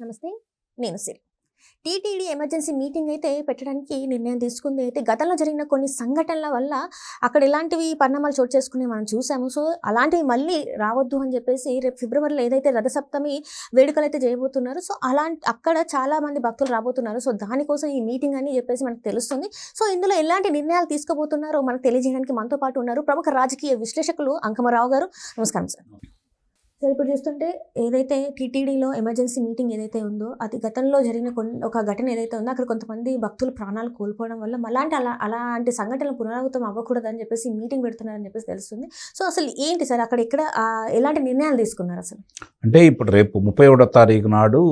నమస్తే నేను సిరి. TTD emergency meeting అయితే పెట్టడానికి నిర్ణయం తీసుకుంది. అయితే గతంలో జరిగిన కొన్ని సంఘటనల వల్ల అక్కడ ఇలాంటివి పరిణామాలు చోటు చేసుకునే మనం చూసాము. సో అలాంటివి మళ్ళీ రావద్దు అని చెప్పేసి రేపు ఫిబ్రవరిలో ఏదైతే రథసప్తమి వేడుకలు అయితే చేయబోతున్నారు సో అలాంటి అక్కడ చాలా మంది భక్తులు రాబోతున్నారు. సో దానికోసం ఈ మీటింగ్ అని చెప్పేసి మనకు తెలుస్తుంది. సో ఇందులో ఎలాంటి నిర్ణయాలు తీసుకోబోతున్నారో మనకు తెలియజేయడానికి మనతో పాటు ఉన్నారు ప్రముఖ రాజకీయ విశ్లేషకులు అంకమరావు గారు. నమస్కారం సార్. సార్ ఇప్పుడు చూస్తుంటే ఏదైతే టీటీడీలో ఎమర్జెన్సీ మీటింగ్ ఏదైతే ఉందో అది గతంలో జరిగిన కొన్ని ఒక ఘటన ఏదైతే ఉందో అక్కడ కొంతమంది భక్తులు ప్రాణాలు కోల్పోవడం వల్ల మళ్ళాంటి అలా అలాంటి సంఘటనలు పునరావృతం అవ్వకూడదని చెప్పేసి మీటింగ్ పెడుతున్నారని చెప్పేసి తెలుస్తుంది. సో అసలు ఏంటి సార్ అక్కడ ఇక్కడ ఎలాంటి నిర్ణయాలు తీసుకున్నారు అసలు? అంటే ఇప్పుడు రేపు ముప్పై ఒకటో తారీఖు నాడు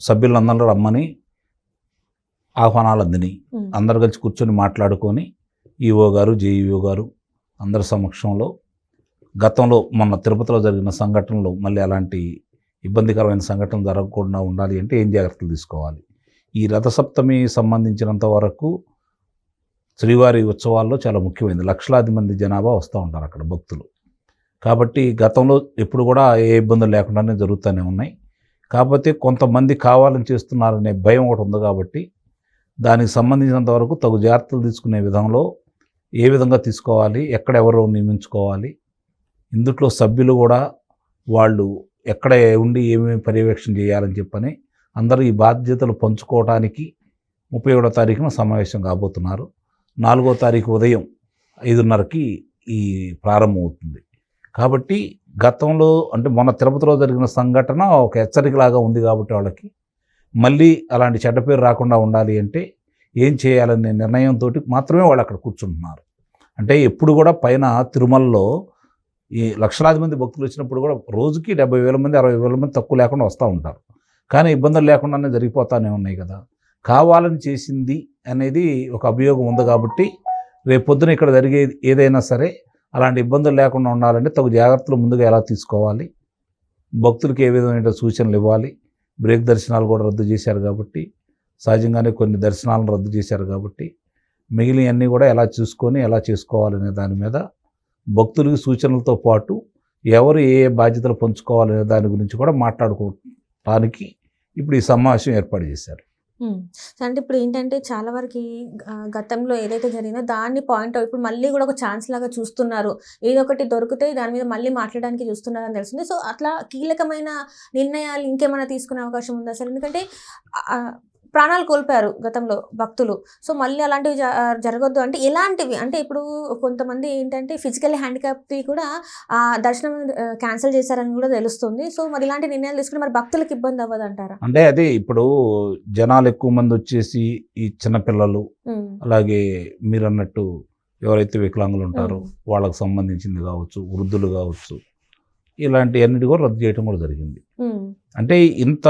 సభ్యులందరూ రమ్మని ఆహ్వానాలు అందినాయి ఉమ్, అందరు కలిసి కూర్చొని మాట్లాడుకొని ఈఓ గారు జేఈఓ గారు అందరి సమక్షంలో గతంలో మొన్న తిరుపతిలో జరిగిన సంఘటనలు మళ్ళీ అలాంటి ఇబ్బందికరమైన సంఘటనలు జరగకుండా ఉండాలి అంటే ఏం జాగ్రత్తలు తీసుకోవాలి? ఈ రథసప్తమి సంబంధించినంత వరకు శ్రీవారి ఉత్సవాల్లో చాలా ముఖ్యమైనది. లక్షలాది మంది జనాభా వస్తూ ఉంటారు అక్కడ భక్తులు. కాబట్టి గతంలో ఎప్పుడు కూడా ఏ ఇబ్బందులు లేకుండానే జరుగుతూనే ఉన్నాయి. కాకపోతే కొంతమంది కావాలని చేస్తున్నారనే భయం ఒకటి ఉంది కాబట్టి దానికి సంబంధించినంత వరకు తగు జాగ్రత్తలు తీసుకునే విధంలో ఏ విధంగా తీసుకోవాలి ఎక్కడ ఎవరు నియమించుకోవాలి ఇందుట్లో సభ్యులు కూడా వాళ్ళు ఎక్కడ ఉండి ఏమేమి పర్యవేక్షణ చేయాలని చెప్పని అందరూ ఈ బాధ్యతలు పంచుకోవడానికి ముప్పై ఏడో తారీఖున సమావేశం కాబోతున్నారు. నాలుగో తారీఖు ఉదయం ఐదున్నరకి ఈ ప్రారంభమవుతుంది కాబట్టి గతంలో అంటే మొన్న తిరుపతిలో జరిగిన సంఘటన ఒక హెచ్చరికలాగా ఉంది కాబట్టి వాళ్ళకి. మళ్ళీ అలాంటి చెడ్డ పేరు రాకుండా ఉండాలి అంటే ఏం చేయాలనే నిర్ణయంతో మాత్రమే వాళ్ళు అక్కడ కూర్చుంటున్నారు. అంటే ఎప్పుడు కూడా పైన తిరుమలలో ఈ లక్షలాది మంది భక్తులు వచ్చినప్పుడు కూడా రోజుకి డెబ్బై వేల మంది అరవై వేల మంది తక్కువ లేకుండా వస్తూ ఉంటారు. కానీ ఇబ్బందులు లేకుండానే జరిగిపోతానే ఉన్నాయి కదా. కావాలని చేసింది అనేది ఒక అభియోగం ఉంది కాబట్టి రేపు పొద్దున ఇక్కడ జరిగే ఏదైనా సరే అలాంటి ఇబ్బందులు లేకుండా ఉండాలంటే తగు జాగ్రత్తలు ముందుగా ఎలా తీసుకోవాలి? భక్తులకు ఏ విధమైన సూచనలు ఇవ్వాలి? బ్రేక్ దర్శనాలు కూడా రద్దు చేశారు కాబట్టి సహజంగానే కొన్ని దర్శనాలను రద్దు చేశారు కాబట్టి మిగిలినవన్నీ కూడా ఎలా చూసుకొని ఎలా చేసుకోవాలనే దాని మీద భక్తులకి సూచనలతో పాటు ఎవరు ఏ ఏ బాధ్యతలు పంచుకోవాలనే దాని గురించి కూడా మాట్లాడుకోవటానికి ఇప్పుడు ఈ సమావేశం ఏర్పాటు చేశారు. అంటే ఇప్పుడు ఏంటంటే చాలా వరకు గతంలో ఏదైతే జరిగిందో దాన్ని పాయింట్ ఇప్పుడు మళ్ళీ కూడా ఒక ఛాన్స్ లాగా చూస్తున్నారు. ఏదో ఒకటి దొరికితే దాని మీద మళ్ళీ మాట్లాడడానికి చూస్తున్నారు అని తెలిసింది సో అట్లా కీలకమైన నిర్ణయాలు ఇంకేమైనా తీసుకునే అవకాశం ఉందా అసలు? ఎందుకంటే ప్రాణాలు కోల్పోయారు గతంలో భక్తులు. సో మళ్ళీ అలాంటివి జరగొద్దు అంటే ఎలాంటివి? అంటే ఇప్పుడు కొంతమంది ఏంటంటే ఫిజికల్ హ్యాండిక్యాప్ది కూడా ఆ దర్శనం క్యాన్సిల్ చేశారని కూడా తెలుస్తుంది. సో మరి ఇలాంటి నిర్ణయాలు తీసుకుని మరి భక్తులకు ఇబ్బంది అవ్వదు అంటారా అంటే అదే ఇప్పుడు జనాలు ఎక్కువ మంది వచ్చేసి ఈ చిన్నపిల్లలు అలాగే మీరు అన్నట్టు ఎవరైతే వికలాంగులు ఉంటారో వాళ్ళకు సంబంధించింది కావచ్చు వృద్ధులు కావచ్చు ఇలాంటి అన్నిటి కూడా రద్దు చేయడం కూడా జరిగింది. అంటే ఇంత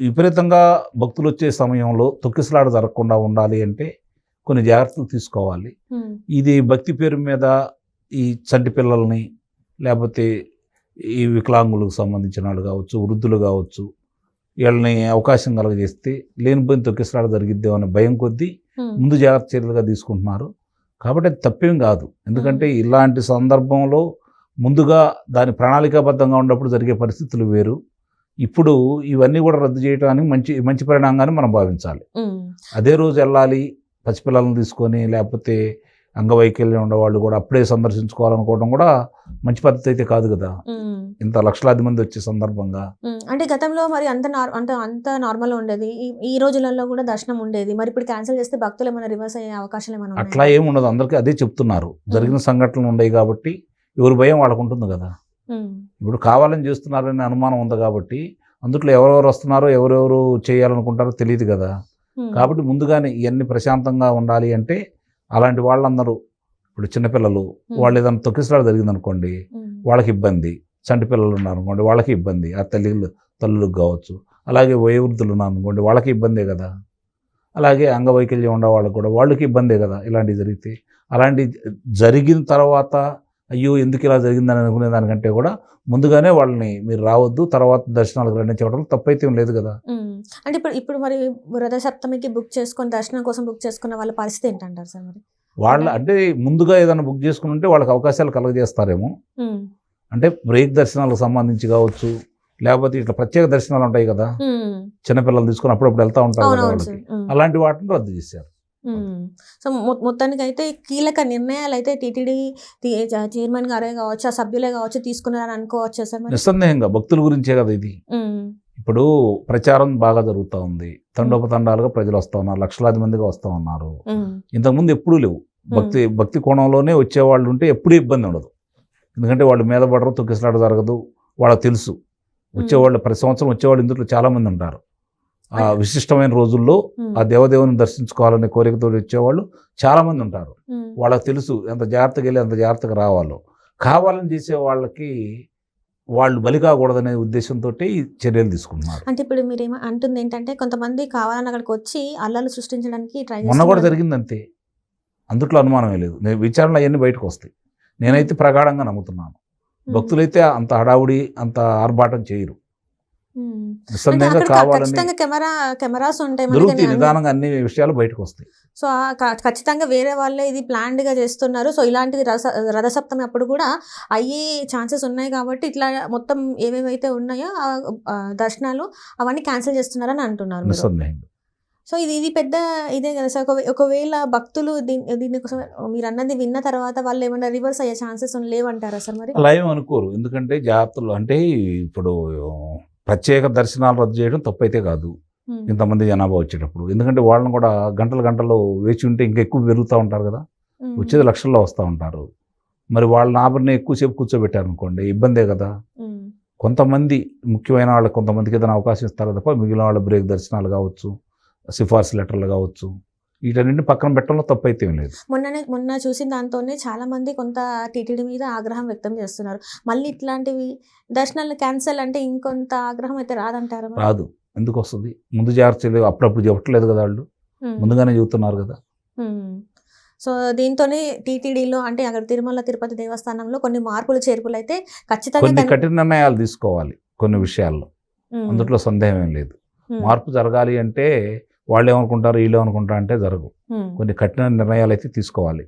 విపరీతంగా భక్తులు వచ్చే సమయంలో తొక్కిసలాట జరగకుండా ఉండాలి అంటే కొన్ని జాగ్రత్తలు తీసుకోవాలి. ఇది భక్తి పేరు మీద ఈ చంటి పిల్లల్ని లేకపోతే ఈ వికలాంగులకు సంబంధించిన వాళ్ళు కావచ్చు వృద్ధులు కావచ్చు వీళ్ళని అవకాశం కలగజేస్తే లేనిపోయిన తొక్కిసలాట జరిగిద్దాం అనే భయం కొద్దీ ముందు జాగ్రత్త చర్యలుగా తీసుకుంటున్నారు. కాబట్టి అది తప్పేం కాదు. ఎందుకంటే ఇలాంటి సందర్భంలో ముందుగా దాని ప్రణాళికాబద్ధంగా ఉన్నప్పుడు జరిగే పరిస్థితులు వేరు. ఇప్పుడు ఇవన్నీ కూడా రద్దు చేయడానికి మంచి మంచి పరిణామంగానే మనం భావించాలి. అదే రోజు వెళ్ళాలి పసిపిల్లలను తీసుకొని లేకపోతే అంగవైకల్యం ఉండేవాళ్ళు కూడా అప్పుడే సందర్శించుకోవాలనుకోవడం కూడా మంచి పద్ధతి అయితే కాదు కదా. ఇంత లక్షలాది మంది వచ్చే సందర్భంగా. అంటే గతంలో మరి అంత అంటే అంత నార్మల్ ఉండేది. ఈ- రోజులలో కూడా దర్శనం ఉండేది. మరి ఇప్పుడు క్యాన్సిల్ చేస్తే భక్తులు ఏమైనా రివర్స్ అయ్యే అవకాశాలు ఏమైనా? అట్లా ఏమి ఉండదు. అందరికీ అదే చెప్తున్నారు. జరిగిన సంఘటనలు ఉన్నాయి కాబట్టి ఎవరి భయం వాళ్ళకు ఉంటుంది కదా. ఇప్పుడు కావాలని చేస్తున్నారనే అనుమానం ఉంది కాబట్టి అందుట్లో ఎవరెవరు వస్తున్నారో ఎవరెవరు చేయాలనుకుంటారో తెలియదు కదా. కాబట్టి ముందుగానే ఇవన్నీ ప్రశాంతంగా ఉండాలి అంటే అలాంటి వాళ్ళందరూ ఇప్పుడు చిన్నపిల్లలు వాళ్ళు ఏదైనా తొక్కిసలాట జరిగింది అనుకోండి వాళ్ళకి ఇబ్బంది. చంటి పిల్లలు ఉన్నారు అనుకోండి వాళ్ళకి ఇబ్బంది. ఆ తల్లి తల్లులకు కావచ్చు. అలాగే వయోవృద్ధులు ఉన్నారు అనుకోండి వాళ్ళకి ఇబ్బందే కదా. అలాగే అంగవైకల్యం ఉండే వాళ్ళకి కూడా వాళ్ళకి ఇబ్బందే కదా ఇలాంటివి జరిగితే. అలాంటి జరిగిన తర్వాత అయ్యో ఎందుకు ఇలా జరిగిందని అనుకునే దానికంటే కూడా ముందుగానే వాళ్ళని మీరు రావద్దు తర్వాత దర్శనాలకు రండి చెప్పడం తప్పైతే ఏం లేదు కదా. అంటే ఇప్పుడు ఇప్పుడు మరి రథ సప్తమికి బుక్ చేసుకొని దర్శనం కోసం బుక్ చేసుకున్న వాళ్ళ పరిస్థితి ఏంటంటారు సార్ మరి వాళ్ళ అంటే ముందుగా ఏదైనా బుక్ చేసుకుని ఉంటే వాళ్ళకి అవకాశాలు కలగజేస్తారేమో అంటే బ్రేక్ దర్శనాలకు సంబంధించి కావచ్చు లేకపోతే ఇట్లా ప్రత్యేక దర్శనాలు ఉంటాయి కదా. చిన్నపిల్లలు తీసుకొని అప్పుడప్పుడు వెళ్తా ఉంటారు. అలాంటి వాటిని రద్దు చేశారు. సో మొత్తానికి అయితే కీలక నిర్ణయాలు అయితే టీటీడీ చైర్మన్ గారే కావచ్చు ఆ సభ్యులే కావచ్చు తీసుకున్నారని అనుకోవచ్చు సార్ నిస్సందేహంగా భక్తుల గురించే కదా ఇది. ఇప్పుడు ప్రచారం బాగా జరుగుతూ ఉంది. తండోపతండాలుగా ప్రజలు వస్తూ ఉన్నారు లక్షలాది మందిగా వస్తూ ఉన్నారు. ఇంతకుముందు ఎప్పుడూ లేవు. భక్తి భక్తి కోణంలోనే వచ్చేవాళ్ళు ఉంటే ఎప్పుడూ ఇబ్బంది ఉండదు. ఎందుకంటే వాళ్ళు మీద పడరు తొక్కిసలాట జరగదు వాళ్ళకి తెలుసు. వచ్చేవాళ్ళు ప్రతి సంవత్సరం వచ్చేవాళ్ళు ఇందులో చాలా మంది ఉంటారు. ఆ విశిష్టమైన రోజుల్లో. ఆ దేవదేవుని దర్శించుకోవాలనే కోరికతో వచ్చేవాళ్ళు చాలా మంది ఉంటారు. వాళ్ళకి తెలుసు ఎంత జాగ్రత్తగా వెళ్ళి ఎంత జాగ్రత్తగా రావాలో. కావాలని చేసే వాళ్ళకి వాళ్ళు బలి కాకూడదనే ఉద్దేశంతో ఈ చర్యలు తీసుకున్నారు. అంటే ఇప్పుడు మీరు ఏమో అంటుంది ఏంటంటే కొంతమంది కావాలని అక్కడికి వచ్చి అల్లలు సృష్టించడానికి ట్రై మొన్న కూడా జరిగింది అంతే అందుట్లో అనుమానమే లేదు. నేను విచారణ అవన్నీ బయటకు వస్తాయి. నేనైతే ప్రగాఢంగా నమ్ముతున్నాను. భక్తులైతే అంత హడావుడి అంత ఆర్భాటం చేయరు. నిస్సందేహంగా కావాలని కెమెరా కెమెరాస్ ఉంటాయి దొరుకుతాయి అన్ని- నిదానంగా అన్ని విషయాలు బయటకు వస్తాయి సో ఖచ్చితంగా వేరే వాళ్ళే ఇది ప్లాన్డ్గా చేస్తున్నారు. సో ఇలాంటిది రథ రథసప్తమి అప్పుడు కూడా అయ్యే ఛాన్సెస్ ఉన్నాయి కాబట్టి ఇట్లా మొత్తం ఏమేమైతే ఉన్నాయో దర్శనాలు అవన్నీ క్యాన్సిల్ చేస్తున్నారని అంటున్నారు. నిస్సందేహంగా. సో ఇది ఇది పెద్ద ఇదే కదా సార్. ఒకవే- ఒకవేళ భక్తులు దీని దీనికోసం మీరు అన్నది విన్న తర్వాత వాళ్ళు ఏమైనా రివర్స్ అయ్యే ఛాన్సెస్ లేవంటారా సార్ మరి? అలా అనుకోరు. ఎందుకంటే జాగ్రత్తలు అంటే ఇప్పుడు ప్రత్యేక దర్శనాలు రద్దు చేయడం తప్పైతే కాదు. ఇంతమంది జనాభా వచ్చేటప్పుడు. ఎందుకంటే వాళ్ళని కూడా గంటలు గంటలు వేచి ఉంటే ఇంకా ఎక్కువ పెరుగుతూ ఉంటారు కదా. వచ్చేది లక్షల్లో వస్తూ ఉంటారు. మరి వాళ్ళని ఆభరణ ఎక్కువసేపు కూర్చోబెట్టారు అనుకోండి ఇబ్బందే కదా. కొంతమంది ముఖ్యమైన వాళ్ళకి కొంతమందికి ఏదైనా అవకాశం ఇస్తారు తప్ప మిగిలిన వాళ్ళ బ్రేక్ దర్శనాలు కావచ్చు సిఫార్సు లెటర్లు కావచ్చు వీటన్నింటిని పక్కన పెట్టడంలో తప్పు అయితే లేదు. మొన్ననే మొన్న చూసిన దాంతోనే చాలా మంది కొంత టీటీడీ మీద ఆగ్రహం వ్యక్తం చేస్తున్నారు. మళ్ళీ ఇట్లాంటివి దర్శనాలు క్యాన్సిల్ అంటే ఇంకొంత ఆగ్రహం అయితే రాదంటారా? రాదు. ఎందుకు వస్తుంది? ముందు జాగ్రత్త అప్పుడప్పుడు చెప్పట్లేదు కదా వాళ్ళు. ముందుగానే చెబుతున్నారు కదా. సో దీంతోనే టీటీడీలో అంటే అక్కడ తిరుమల తిరుపతి దేవస్థానంలో కొన్ని మార్పులు చేర్పులు అయితే ఖచ్చితంగా కఠిన నిర్ణయాలు తీసుకోవాలి కొన్ని విషయాల్లో. అందులో సందేహం ఏం లేదు. మార్పు జరగాలి అంటే వాళ్ళు ఏమనుకుంటారు వీళ్ళు ఏమనుకుంటారు అంటే జరగవు. కొన్ని కఠిన నిర్ణయాలు అయితే తీసుకోవాలి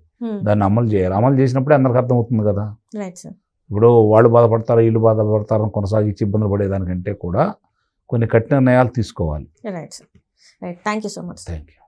దాన్ని అమలు చేయాలి. అమలు చేసినప్పుడే అందరికి అర్థమవుతుంది కదా. ఇప్పుడు వాళ్ళు బాధపడతారు వీళ్ళు బాధపడతారు కొనసాగించి ఇబ్బందులు పడేదానికంటే కూడా కొన్ని కఠిన నిర్ణయాలు తీసుకోవాలి. Thank you so much thank you